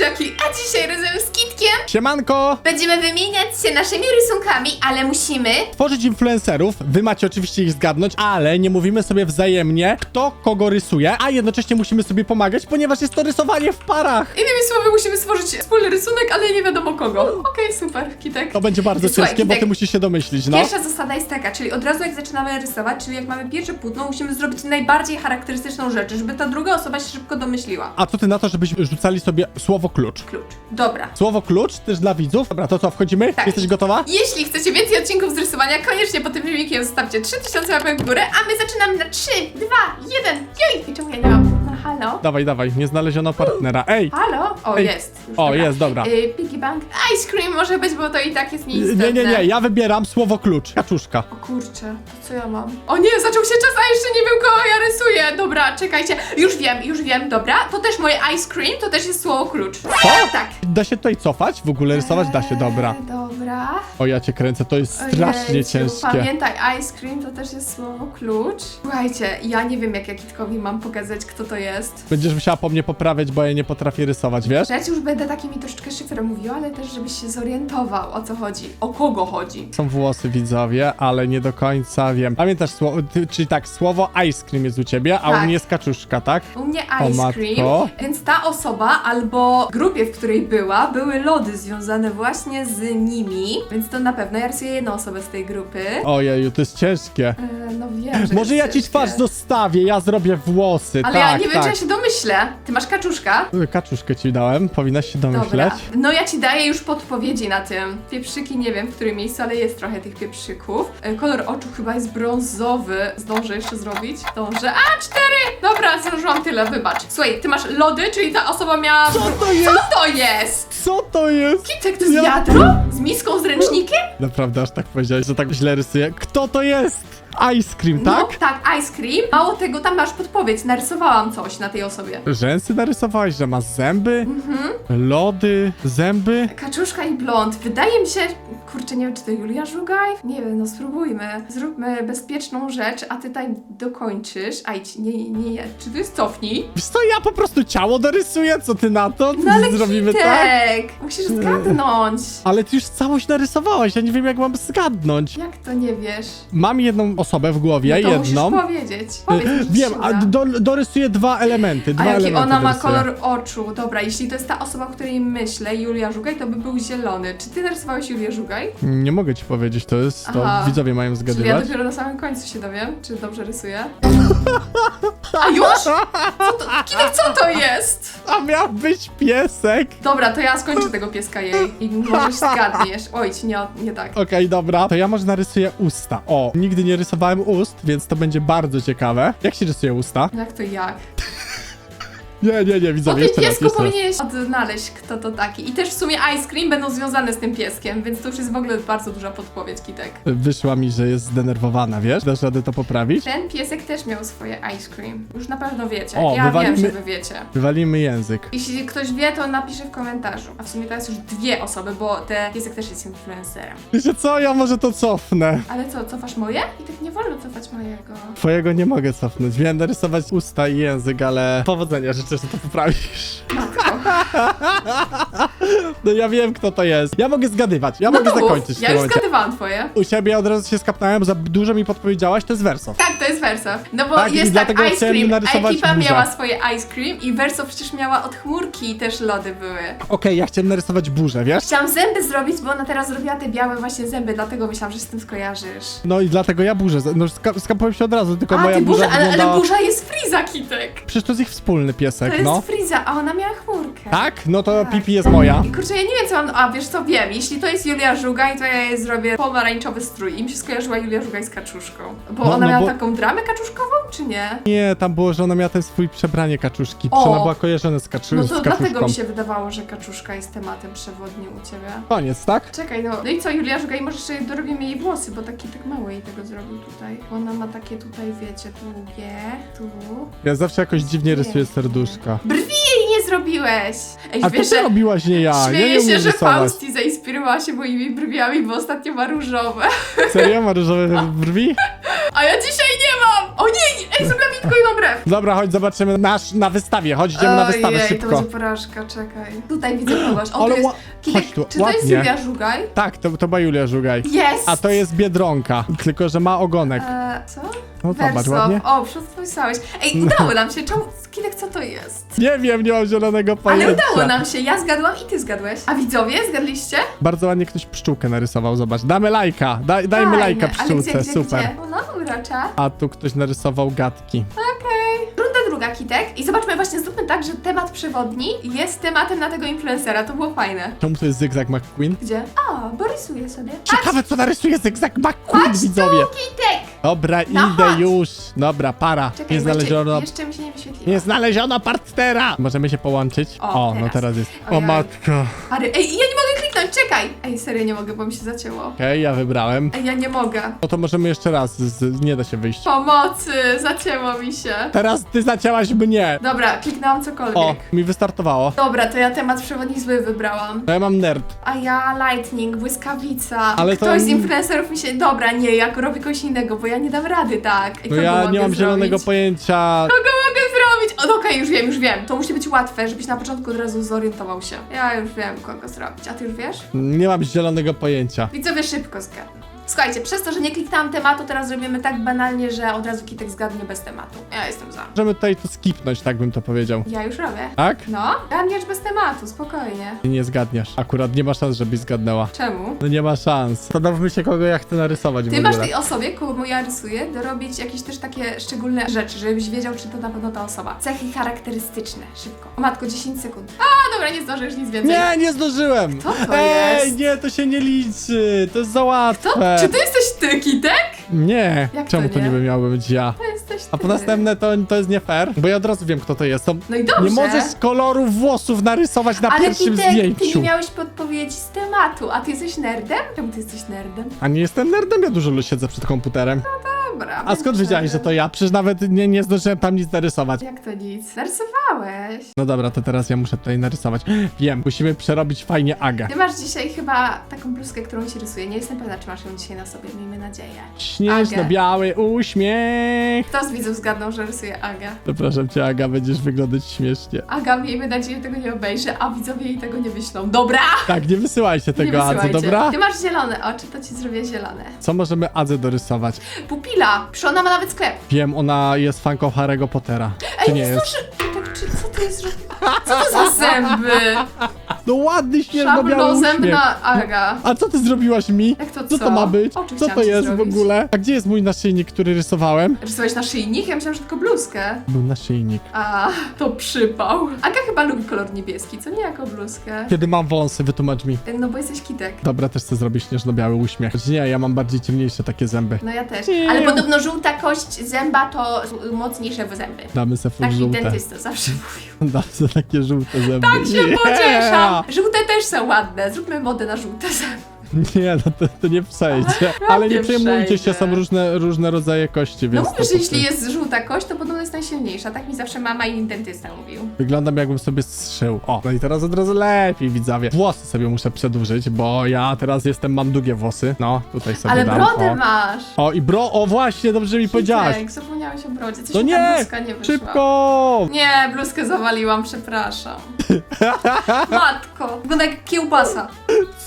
słodziaki, a dzisiaj razem z Kitkiem Siemanko! będziemy wymieniać się naszymi rysunkami, ale musimy... Tworzyć influencerów, wy macie oczywiście ich zgadnąć, ale nie mówimy sobie wzajemnie, kto kogo rysuje, a jednocześnie musimy sobie pomagać, ponieważ jest to rysowanie w parach. Innymi słowy, musimy stworzyć wspólny rysunek, ale nie wiadomo kogo. Okej, super, Kitek. To będzie bardzo Słuchaj, ciężkie, bo Kitek, ty musisz się domyślić, no. Pierwsza zasada jest taka, czyli od razu jak zaczynamy rysować, czyli jak mamy pierwsze płótno, musimy zrobić najbardziej charakterystyczną rzecz, żeby ta druga osoba się szybko domyśliła. A co ty na to, żebyśmy rzucali sobie słowo klucz? Klucz. Dobra. Słowo klucz też dla widzów. Dobra, to co, wchodzimy? Tak. Jesteś gotowa? Jeśli chcecie więcej odcinków z rysowania, koniecznie pod tym filmikiem zostawcie 3000 łapek w górę, a my zaczynamy na 3, 2, 1, jej! I czemu ja nie mam? Halo? Dawaj, dawaj, nie znaleziono partnera. Ej! Halo? O, Ej. jest. Już, O, jest, dobra. Y, Piggy Bank. Ice cream może być, bo to i tak jest nieistotne. Nie, nie, nie, ja wybieram słowo klucz. Kaczuszka. O kurczę, to co ja mam? O nie, zaczął się czas, a jeszcze nie wiem kogo ja rysuję. Dobra, czekajcie. Już wiem, już wiem, dobra. To też moje ice cream, to też jest słowo klucz. Co? Tak. Da się tutaj cofać? W ogóle rysować? Da się, dobra. Eee, dobra. O, ja cię kręcę, to jest strasznie Ojejciu, ciężkie. Pamiętaj, ice cream to też jest słowo klucz. Słuchajcie, ja nie wiem jak ja Kitkowi mam pokazać, kto to jest. Będziesz musiała po mnie poprawiać, bo ja nie potrafię rysować, wiesz? Ja ci już będę takimi troszeczkę szyfrem mówiła, ale też żebyś się zorientował o co chodzi, o kogo chodzi. Są włosy widzowie, ale nie do końca wiem. Pamiętasz słowo, ty, czyli tak, słowo ice cream jest u ciebie, a Tak. u mnie jest kaczuszka, tak? U mnie O ice matko. cream, więc ta osoba albo grupie, w której była, były lody związane właśnie z nimi, więc to na pewno ja rysuję jedną osobę z tej grupy. Ojeju, to jest ciężkie. E, no wiem, że Może ja ci twarz zostawię, ja zrobię włosy, Ale tak, ja nie wiem, tak. czy ja się domyślę. Ty masz kaczuszka? Kaczuszkę ci dałem, powinnaś się domyśleć. Dobra. No ja ci daję już podpowiedzi na tym. Pieprzyki nie wiem w którym miejscu, ale jest trochę tych pieprzyków. E, Kolor oczu chyba jest brązowy. Zdążę jeszcze zrobić? Zdążę. A, cztery! Dobra, zdążyłam tyle, wybacz. Słuchaj, ty masz lody, czyli ta osoba miała... Co to jest? Co to jest? Co to jest? Kitek, to jest Ja- wiadro? Miską z ręcznikiem? Naprawdę aż tak powiedziałeś, że tak źle rysuję. Kto to jest? Ice cream, tak? No, tak, ice cream. Mało tego, tam masz podpowiedź. Narysowałam coś na tej osobie. Rzęsy narysowałaś, że ma zęby, Mhm. lody, zęby. Kaczuszka i blond. Wydaje mi się, kurczę, nie wiem, czy to Julia Żugaj? Nie wiem, no spróbujmy. Zróbmy bezpieczną rzecz, a ty tutaj dokończysz. Ajdź, nie, nie, nie. Czy to jest cofnij? Wiesz co, ja po prostu ciało narysuję, co ty na to? No ale Zrobimy Kitek, tak? Musisz zgadnąć. Ale ty już całość narysowałaś, ja nie wiem jak mam zgadnąć. Jak to nie wiesz? Mam jedną osobę w głowie, No to jedną. musisz powiedzieć. Powiedz, mi, Wiem, a do, dorysuję dwa elementy. Dwa A jaki elementy ona ma dorysuję. kolor oczu? Dobra, jeśli to jest ta osoba, o której myślę, Julia Żugaj, to by był zielony. Czy ty narysowałeś Julię Żugaj? Nie mogę ci powiedzieć, to jest, to Aha. widzowie mają Czyli ja zgadywać. dopiero na samym końcu się dowiem, czy dobrze rysuję. A już? Co to, co to jest? A miał być piesek. Dobra, to ja skończę tego pieska jej i możesz zgadniesz. Oj, nie, nie tak. Okej, dobra. To ja może narysuję usta. O, nigdy nie rysowałem ust, więc to będzie bardzo ciekawe. Jak się rysuje usta? Jak to jak? Nie, nie, nie, O widzowie, tym jeszcze raz, piesku jeszcze raz. powinieneś odnaleźć, kto to taki. I też w sumie ice cream będą związane z tym pieskiem, więc to już jest w ogóle bardzo duża podpowiedź, Kitek. Wyszła mi, że jest zdenerwowana, wiesz? Dasz radę to poprawić? Ten piesek też miał swoje ice cream. Już na pewno wiecie. O, ja wywalimy- wiem, że wy wiecie. Wywalimy język. Jeśli ktoś wie, to napisze w komentarzu. A w sumie teraz już dwie osoby, bo ten piesek też jest influencerem. Wiecie co, ja może to cofnę. Ale co, cofasz moje? I tak nie wolno cofać mojego. Twojego nie mogę cofnąć. Miałem narysować usta i język, ale powodzenia życzę, że to poprawisz. Matko. No ja wiem, kto to jest. Ja mogę zgadywać. Ja No mogę to mów. zakończyć w Ja tym już momencie. zgadywałam twoje. U siebie od razu się skapnąłem, za dużo mi podpowiedziałaś, to jest werso. Tak, to jest Verso. No bo Tak, i jest tak, dlatego ice chciałem cream. narysować Ekipa buzię. miała swoje ice cream i Verso przecież miała od chmurki i też lody były. Okej, ja chciałem narysować burzę, wiesz? Chciałam zęby zrobić, bo ona teraz zrobiła te białe właśnie zęby, dlatego myślałam, że z tym skojarzysz. No i dlatego ja burzę. No ska skapałem się od razu, tylko A, moja ty burza burza, ale, wyglądała... ale burza jest Friza, Kitek. Przecież to jest ich wspólny To jest no. Friza, a ona miała chmurkę. Tak? No to Tak. Pipi jest moja. I kurczę, ja nie wiem co mam, a wiesz co, wiem, jeśli to jest Julia Żugaj, to ja jej zrobię pomarańczowy strój i mi się skojarzyła Julia Żugaj z kaczuszką. Bo No, ona no miała bo- taką dramę kaczuszkową, czy nie? Nie, tam było, że ona miała ten swój przebranie kaczuszki. O! Ona była kojarzona z, kaczu No z to kaczuszką. dlatego mi się wydawało, że kaczuszka jest tematem przewodnim u ciebie. Koniec, tak? Czekaj, no. No i co, Julia Żugaj, może jeszcze dorobimy jej włosy, bo taki tak mały jej tego zrobił tutaj. Bo ona ma takie tutaj, wiecie, długie, tu. Ja zawsze jakoś dziwnie rysuję serduszka. Brwi jej nie zrobiłeś! Ej, A to wiesz, ty że... robiłaś, nie ja. Ja Śmieję nie się, umiem że rysować. Fausti zainspirowała się moimi brwiami, bo ostatnio ma różowe. Serio? Ma różowe brwi? A ja dzisiaj mam! O nie, ej, zrobiłam jedną brew. Dobra, chodź, zobaczymy nasz, na wystawie. Chodź, idziemy na wystawę Ojej, to szybko. będzie porażka, czekaj. Tutaj widzę kogoś. O, Ale tu jest ła- chodź tu, czy to jest. Sylwia Żugaj? Tak, to, to była Julia Żugaj. Jest! A to jest Biedronka, tylko że ma ogonek. E, co? No zobacz, Wersow. ładnie. O, przedstawiałeś. Ej, udało nam się. Czemu? Kitek, co to jest? Nie wiem, nie mam zielonego Ale pojęcia. udało nam się. Ja zgadłam i ty zgadłeś. A widzowie, zgadliście? Bardzo ładnie ktoś pszczółkę narysował, zobacz. Damy lajka, daj, dajmy lajka Fajne. Ale pszczółce, gdzie, gdzie, super. Gdzie? Urocza. A tu ktoś narysował gadki. Okej. Runda druga, Kitek. I zobaczmy, właśnie zróbmy tak, że temat przewodni jest tematem na tego influencera. To było fajne. Czemu to jest Zygzak McQueen? Gdzie? A, bo rysuję sobie. Ciekawe, co narysuje Zygzak McQueen, Chodź widzowie. tu, Kitek! Dobra, No idę chodź. już. Dobra, para. Czekaj, nie bo jeszcze, znaleziono... jeszcze mi się nie wyświetliło. Nie znaleziono partnera! Możemy się połączyć? O, no teraz. teraz jest. O Ojej. matko. Pary, ej, ja nie kliknąć, czekaj! Ej, serio nie mogę, bo mi się zacięło. Okej, ja wybrałem. Ej, ja nie mogę. No to możemy jeszcze raz, z, nie da się wyjść. Pomocy, zacięło mi się. Teraz ty zacięłaś mnie. Dobra, kliknęłam cokolwiek. O, mi wystartowało. Dobra, to ja temat przewodni zły wybrałam. No ja mam nerd. A ja lightning, błyskawica. Ale to- Ktoś z influencerów mi się... Dobra, nie, ja robię kogoś innego, bo ja nie dam rady, tak. Ej, No kogo ja mogę nie mam zielonego zrobić? pojęcia. Kogo O, okej, już wiem, już wiem. To musi być łatwe, żebyś na początku od razu zorientował się. Ja już wiem, kogo zrobić. A ty już wiesz? Nie mam zielonego pojęcia. Widzowie szybko zgadną. Słuchajcie, przez to, że nie kliknęłam tematu, teraz zrobimy tak banalnie, że od razu Kitek zgadnie bez tematu. Ja jestem za. Możemy tutaj to skipnąć, tak bym to powiedział. Ja już robię. Tak? No, zgadniesz bez tematu, spokojnie. Nie zgadniesz. Akurat nie ma szans, żebyś zgadnęła. Czemu? No nie ma szans. Zastanówmy się, kogo ja chcę narysować w Ty masz ogóle. tej osobie, kogo ja rysuję, dorobić jakieś też takie szczególne rzeczy, żebyś wiedział, czy to na pewno ta osoba. Cechy charakterystyczne. Szybko. O matko, 10 sekund. A, dobra, nie zdążysz nic więcej. Nie, nie zdążyłem! Kto to Ej, jest? nie, to się nie liczy! To jest za łatwe! To, czy to jesteś ty, Kitek? Nie! Jak to Czemu to nie? niby miałbym być ja? To jesteś ty. A po następne to, to jest nie fair, bo ja od razu wiem, kto to jest. To No i dobrze. nie możesz kolorów włosów narysować na Ale pierwszym Kitek, ty zdjęciu. nie miałeś podpowiedzi z tematu, a ty jesteś nerdem? Czemu ty jesteś nerdem? A nie jestem nerdem, ja dużo siedzę przed komputerem. Dobra. A skąd wiedziałeś, że to ja? Przecież nawet nie, nie zdążyłem tam nic narysować. Jak to nic? Narysowałeś. No dobra, to teraz ja muszę tutaj narysować. Wiem, musimy przerobić fajnie Agę. Ty masz dzisiaj chyba taką bluzkę, którą się rysuje. Nie jestem pewna, czy masz ją dzisiaj na sobie, miejmy nadzieję. Śnieżno-biały uśmiech. Kto z widzów zgadnął, że rysuje Agę? Zapraszam cię, Aga, będziesz wyglądać śmiesznie. Aga, miejmy nadzieję, że tego nie obejrzy, a widzowie jej tego nie wyślą. Dobra! Tak, nie wysyłajcie nie tego Adze, wysyłajcie. dobra? Ty masz zielone oczy, to ci zrobię zielone. Co możemy Adze dorysować? Pupila! Przy ona ma nawet sklep. Wiem, ona jest fanką Harry'ego Pottera. Czy Ej, nie nie jest? zdąży... Tak, czy, co to jest? Co to za zęby? No ładny, śnieżno-biały uśmiech. Szablozębna Aga. A co ty zrobiłaś mi? Jak to Co co? to ma być? Oczy Co chciałam to ci jest w zrobić. ogóle? A gdzie jest mój naszyjnik, który rysowałem? Rysowałeś naszyjnik? Ja myślałam, że tylko bluzkę. Był naszyjnik. A, to przypał. Aga chyba lubi kolor niebieski, co nie jako bluzkę. Kiedy mam wąsy, wytłumacz mi. No bo jesteś kitek. Dobra, też chcę zrobić śnieżno-biały uśmiech. Choć nie, ja mam bardziej ciemniejsze takie zęby. No ja też. Nie. Ale podobno żółta kość zęba to mocniejsze w zęby. Damy se full Tak mi żółte. dentysta zawsze mówił. Damy se takie żółte zęby. Tak się pocieszam! Żółte też są ładne. Zróbmy modę na żółte. Nie, no to, to nie przejdzie. Ale nie przejmujcie się, są różne, różne rodzaje kości, No więc mówisz, że po jeśli jest żółta kość, to podobno jest najsilniejsza. Tak mi zawsze mama i dentysta mówił. Wyglądam jakbym sobie zszył. O, no i teraz od razu lepiej, widzowie. Włosy sobie muszę przedłużyć, bo ja teraz jestem, mam długie włosy. No, tutaj sobie Ale dam. brodę o. masz! o, i bro, o właśnie, dobrze mi powiedziałaś. Kitek, zapomniałeś o brodzie. Coś No mi ta nie, bluzka nie wyszła. szybko! Nie, bluzkę zawaliłam, przepraszam. Matko, wygląda jak kiełbasa.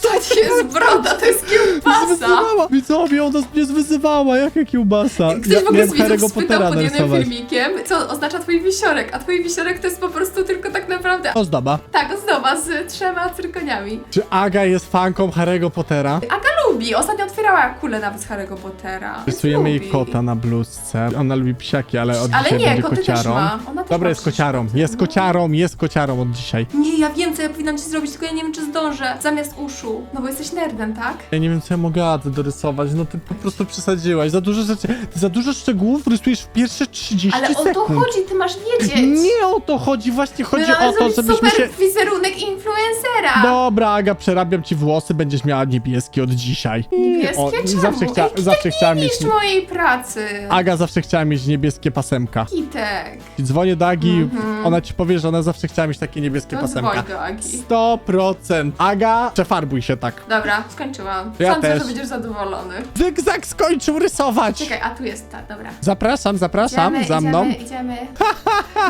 Co ci jest broda? To jest kiełbasa. Wyzywała! Widzowie, ona mnie zwyzywała, jaka kiełbasa. Ktoś w ogóle z widzów spytał pod jednym filmikiem, co oznacza twój wisiorek, a twój wisiorek to jest po prostu tylko tak naprawdę... Ozdoba. Tak, ozdoba z trzema cyrkoniami. Czy Aga jest fanką Harry'ego Pottera? Aga lubi, ostatnio otwierała kulę nawet z Harry'ego Pottera. Rysujemy jej lubi. kota na bluzce. Ona lubi psiaki, ale od Ale dzisiaj nie, będzie koty też kociarą. ma. Ona też Dobra, jest przecież kociarą. koty. Jest No. kociarą, jest kociarą od dzisiaj. Nie, ja wiem, co ja powinnam ci zrobić, tylko ja nie wiem, czy zdążę. Zamiast uszu. No bo jesteś nerdem, tak? Ja nie wiem, co ja mogę Adze dorysować. No ty po prostu przesadziłaś. Za dużo rzeczy. Ty za dużo szczegółów rysujesz w pierwsze 30 Ale o sekund. to chodzi, ty masz wiedzieć. Nie o to chodzi, właśnie chodzi mamy o to, zrobić żebyśmy super się... wizerunek influencera. Dobra, Aga, przerabiam ci włosy, będziesz miała niebieskie od dzisiaj. Niebieskie O, czemu? zawsze, chcia, Ej, zawsze chciałam mieć... Niszcz mojej pracy. Aga zawsze chciała mieć niebieskie pasemka. Kitek. Dzwonię do Agi, ona ci powie, że ona zawsze chciała mieć takie niebieskie No pasemka. dzwoń do Agi. 100%. Aga, przefarbuj się tak. Dobra, skończyłam. Ja Sądzę, też. że będziesz zadowolony. Zygzak skończył rysować. Czekaj, a tu jest ta, dobra. Zapraszam, zapraszam, Idziemy, za mną. Idziemy, idziemy.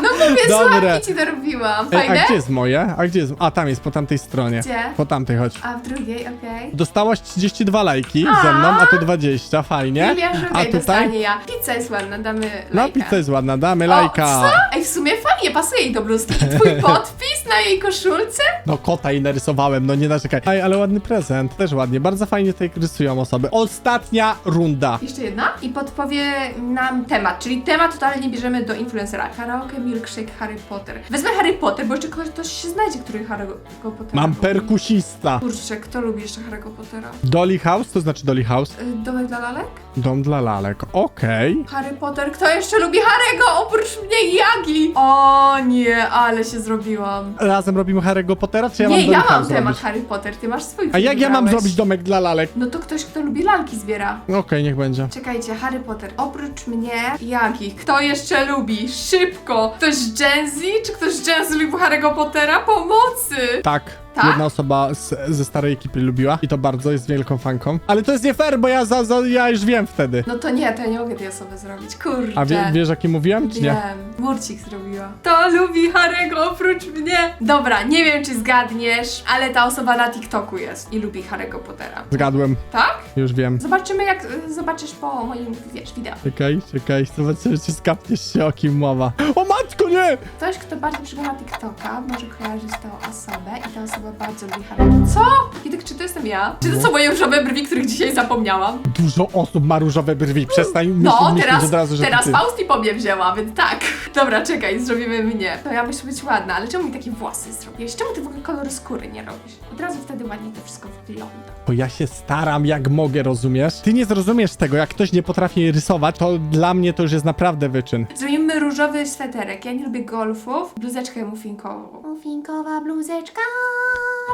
No mówię, Dobre. sławki ci dorobiłam. Ej, Fajne? a gdzie jest moje? A gdzie jest? A tam jest, po tamtej stronie. Gdzie? Po tamtej chodź. A w drugiej, okej. Dostałaś 32 lajki ze mną, a tu 20, fajnie. Że A tutaj? dostanie ja. Pizza jest ładna, damy No, lajka. pizza jest ładna, damy O, lajka. co? Ej, w sumie fajnie, pasuje jej do bluzki. I twój podpis na jej koszulce? No kota i narysowałem, no nie narzekaj. Ej, ale ładny prezent, też ładnie. Bardzo fajnie tutaj rysują osoby. Ostatnia runda. Jeszcze jedna? I podpowie nam temat, czyli temat totalnie bierzemy do influencera. Karaoke, milkshake, Harry Potter. Wezmę Harry Potter, bo jeszcze ktoś, się znajdzie, który Harry Pottera Mam lubi. perkusista. Kurczę, kto lubi jeszcze Harry'ego Pottera? Dolly House, to znaczy Dolly House? Y, Domek dla lalek? Dom dla lalek, okej. Harry Potter, kto jeszcze lubi Harry'ego oprócz mnie Jagi? O nie, ale się zrobiłam. Razem robimy Harry'ego Pottera, czy ja nie, mam Dolly ja mam House temat? Harry Potter, ty masz swój A jak ja mam wybrałeś. zrobić domek dla lalek? No to ktoś, kto lubi lalki zbiera. Okej, niech będzie. Czekajcie, Harry Potter. Oprócz mnie, Jagi. Kto jeszcze lubi? Szybko! Ktoś z Gen Z? Czy ktoś z Gen Z lubi Harry'ego Pottera? Pomocy! Tak. Tak? Jedna osoba z, ze starej ekipy lubiła i to bardzo, jest wielką fanką. Ale to jest nie fair, bo ja, za, za, ja już wiem wtedy. No to nie, to ja nie mogę tej osoby zrobić. Kurczę. A wie, wiesz, jaki mówiłem, czy nie? Wiem, Murcik zrobiła. To lubi Harry'ego oprócz mnie. Dobra, nie wiem czy zgadniesz, ale ta osoba na TikToku jest i lubi Harry'ego Pottera. Zgadłem, Tak? już wiem. Zobaczymy jak y, zobaczysz po moim, wiesz, wideo. Czekaj, czekaj, zobaczymy, czy skapniesz się, o kim mowa. O matko, nie! Ktoś, kto bardziej przygląda TikToka, może kojarzyć tą osobę i ta osoba bardzo lubi. Co? Kitek, czy to jestem ja? Czy to są moje różowe brwi, których dzisiaj zapomniałam? Dużo osób ma różowe brwi, przestań No, myśleć teraz, od razu, że teraz to ty. Fausti po mnie wzięła, więc tak. Dobra, czekaj, zrobimy mnie. To ja muszę być ładna, ale czemu mi takie włosy zrobiłeś? Czemu ty w ogóle kolor skóry nie robisz? Od razu wtedy ładnie to wszystko wygląda. Bo ja się staram jak mogę, rozumiesz? Ty nie zrozumiesz tego, jak ktoś nie potrafi rysować, to dla mnie to już jest naprawdę wyczyn. Zrobimy różowy sweterek. Ja nie lubię golfów. Bluzeczkę muffinkową. Muffinkowa bluzeczka.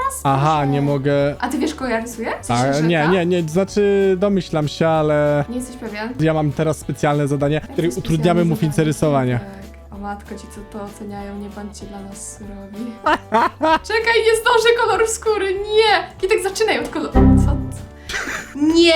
Raz, Aha, proszę. nie mogę... A ty wiesz, kogo ja rysuję? W A, że nie, ta? nie, nie, znaczy domyślam się, ale Nie jesteś pewien? ja mam teraz specjalne zadanie, którym Jakie utrudniamy mufince rysowanie. Tak. O matko, ci co to oceniają, nie bądźcie dla nas surowi. Czekaj, nie zdążę koloru skóry, nie! Kitek, zaczynaj od koloru. Nie,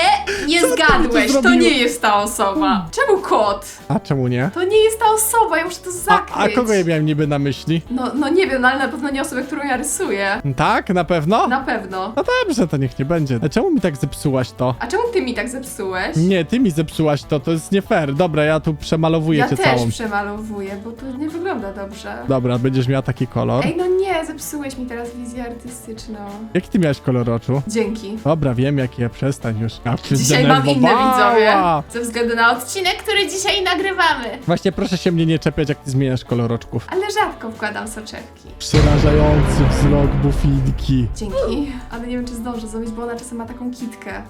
nie Co ty mi tu zgadłeś, to zrobiłeś? nie jest ta osoba. Czemu kot? A czemu nie? To nie jest ta osoba, ja muszę to A, zakryć. a kogo ja miałem niby na myśli? No, no nie wiem, no, ale na pewno nie osobę, którą ja rysuję. Tak, na pewno? Na pewno. No dobrze, to niech nie będzie. A czemu mi tak zepsułaś to? A czemu ty mi tak zepsułeś? Nie, ty mi zepsułaś to, to jest nie fair. Dobra, ja tu przemalowuję Ja cię też całą. przemalowuję, bo to nie wygląda dobrze. Dobra, będziesz miała taki kolor. Ej, no nie, zepsułeś mi teraz wizję artystyczną. Jaki ty miałeś kolor oczu? Dzięki. Dobra, wiem jaki ja przestań już. Się Dzisiaj mam inne widzowie. Ze względu na odcinek, który dzisiaj nagrywamy. Właśnie proszę się mnie nie czepiać, jak ty zmieniasz kolor oczków. Ale rzadko wkładam soczewki. Przerażający wzrok bufinki. Dzięki. Ale nie wiem, czy zdążę zrobić, bo ona czasem ma taką kitkę.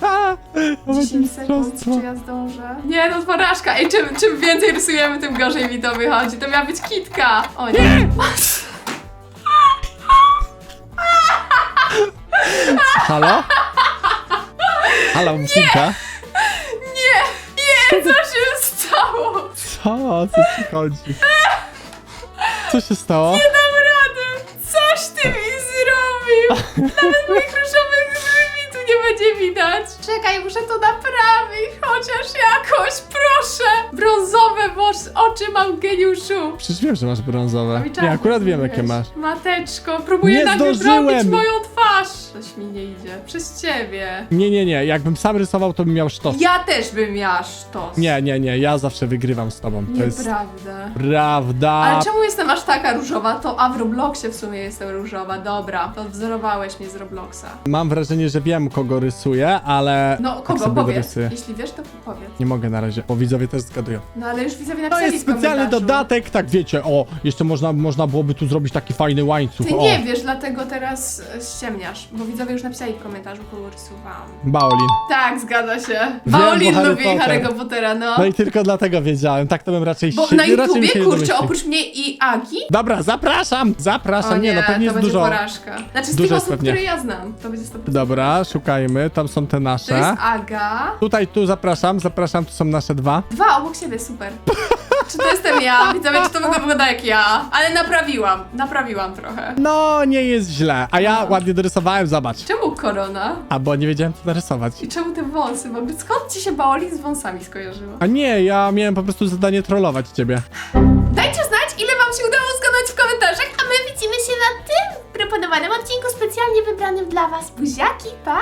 To będzie 10 sekund, mistrzostwo. czy ja zdążę? Nie, no porażka. Ej, czym, czym więcej rysujemy, tym gorzej mi to wychodzi. To miała być kitka. O nie. Halo? Halo, bufinka? Nie, nie, co się stało? Co? O co ci chodzi? Co się stało? Nie dam rady. Coś ty mi zrobił. Nawet moich różowych brwi tu nie będzie widać. Czekaj, muszę to naprawić. Chociaż jakoś, proszę. Brązowe włos- oczy mam, geniuszu. Przecież wiem, że masz brązowe. Czarne Nie, akurat wiem, jakie masz. Mateczko, próbuję Nie nagle zdążyłem. zrobić moją twarz. Coś mi nie idzie. Przez ciebie. Nie, nie, nie. Jakbym sam rysował, to bym miał sztos. Ja też bym miała sztos. Nie, nie, nie. Ja zawsze wygrywam z tobą. To jest Nieprawda. prawda. Ale czemu jestem aż taka różowa? To a w Robloxie w sumie jestem różowa. Dobra, to wzorowałeś mnie z Robloxa. Mam wrażenie, że wiem, kogo rysuję, ale. No tak kogo sobie powiedz? dorysuję. Jeśli wiesz, to powiedz. Nie mogę na razie, bo widzowie też zgadują. No ale już widzowie To napisali jest w specjalny komentarzu. dodatek, tak wiecie, o, jeszcze można, można byłoby tu zrobić taki fajny łańcuch. Ty o. nie wiesz, dlatego teraz e, ściemniasz, Bo widzowie już napisali w komentarzu, kogo rysowałam. Baolin. Tak, zgadza się. Bo Harry lubi Potter. Harry'ego Pottera, no. No i tylko dlatego wiedziałem, tak to bym raczej Bo się, na raczej bym YouTubie, się nie kurczę, domyślił. oprócz mnie i Agi, Dobra, zapraszam, zapraszam, nie, nie, no pewnie to jest będzie dużo. porażka. Znaczy z Dużo tych jest osób, pewnie. które ja znam, to będzie 100%. Dobra, szukajmy, tam są te To jest nasze. Aga. Tutaj, tu zapraszam, zapraszam, tu są nasze dwa. Dwa obok siebie, super. Czy to jestem ja? Widzowie, czy to wygląda jak ja? Ale naprawiłam, naprawiłam trochę. No, nie jest źle, a ja ładnie dorysowałem, zobacz. Czemu korona? A bo nie wiedziałem co narysować. I czemu te wąsy? Ogóle skąd ci się Baolin z wąsami skojarzyło? A nie, ja miałem po prostu zadanie trollować ciebie. Dajcie znać, ile wam się udało zgadnąć w komentarzach, a my widzimy się na tym proponowanym odcinku specjalnie wybranym dla was. Buziaki, pa!